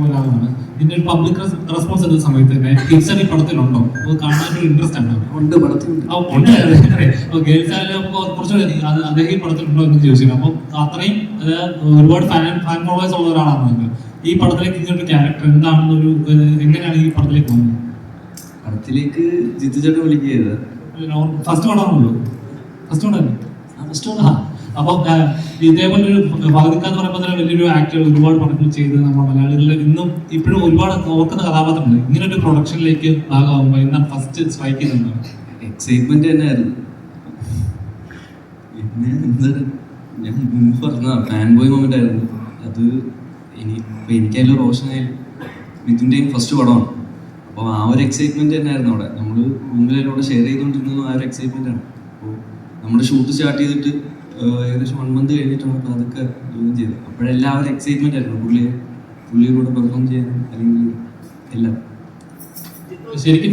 ഒരാളാണ് ഇതിന്റെ ഒരു പബ്ലിക് റെസ്പോൺസ് എടുത്ത സമയത്ത് തന്നെ ഈ പടത്തിലുണ്ടോ? അത് കാണാനൊരു ഇൻട്രസ്റ്റ് ഉണ്ടോ? ഉണ്ട് പടത്തിലുണ്ട്. കുറച്ചുകൂടി അത് അദ്ദേഹം ഈ പടത്തിലുണ്ടോ എന്ന് ചോദിച്ചില്ല അപ്പൊ അത്രയും ഒരുപാട് ഫാൻ ഫാൻ ഫോളോവേഴ്സ് ഉള്ള ഒരാളാണ് നിങ്ങൾ ഈ പടത്തിലേക്ക് ഇങ്ങനൊരു ക്യാരക്ടർ എന്താണെന്നൊരു എങ്ങനെയാണ് ഈ പടത്തിലേക്ക് പോകുന്നത്? പടത്തിലേക്ക് ജിത്തു ചേട്ടൻ വിളിക്കുകയത് ഫസ്റ്റ് പടമാണല്ലോ ഫസ്റ്റ് പടമല്ലേ ഫസ്റ്റ് പടമാണ് അപ്പൊ ഇതേപോലെ ഒരു എന്ന് പറയുമ്പോൾ തന്നെ വലിയൊരു ആക്ടർ ഒരുപാട് പടങ്ങൾ ചെയ്ത് നമ്മുടെ മലയാളികളിൽ ഇന്നും ഇപ്പോഴും ഒരുപാട് ഓർക്കുന്ന കഥാപാത്രമുണ്ട് ഇങ്ങനെ ഒരു പ്രൊഡക്ഷനിലേക്ക് ഭാഗമാകുമ്പോൾ എന്താണ് ഫസ്റ്റ് സ്ട്രൈക്ക് ചെയ്യുന്നത് എക്സൈറ്റ്മെന്റ് തന്നെയായിരുന്നു. പിന്നെ എന്താ ഞാൻ മുമ്പ് പറഞ്ഞ ഫാൻ ബോയ് മൊമെന്റ് ആയിരുന്നു. അത് ഇനി എനിക്കായാലും റോഷനായാലും മിഥുന്റെയും ഫസ്റ്റ് പടമാണ്. അപ്പോൾ ആ ഒരു എക്സൈറ്റ്മെന്റ് തന്നെയായിരുന്നു അവിടെ. നമ്മൾ റൂമിലൂടെ ഷെയർ ചെയ്തുകൊണ്ടിരുന്നതും ആ ഒരു എക്സൈറ്റ്മെന്റ് ആണ്. അപ്പോൾ നമ്മുടെ ഷൂട്ട് സ്റ്റാർട്ട് ചെയ്തിട്ട് ഏകദേശം വൺ മന്ത് കഴിഞ്ഞിട്ടാണ് അതൊക്കെ ജോയിൻ ചെയ്തത്. അപ്പോഴെല്ലാവരും എക്സൈറ്റ്മെന്റ് ആയിരുന്നു. പുള്ളിയെ പുള്ളിയുടെ കൂടെ പെർഫോം ചെയ്യാനും അല്ലെങ്കിൽ എല്ലാം. ശരിക്കും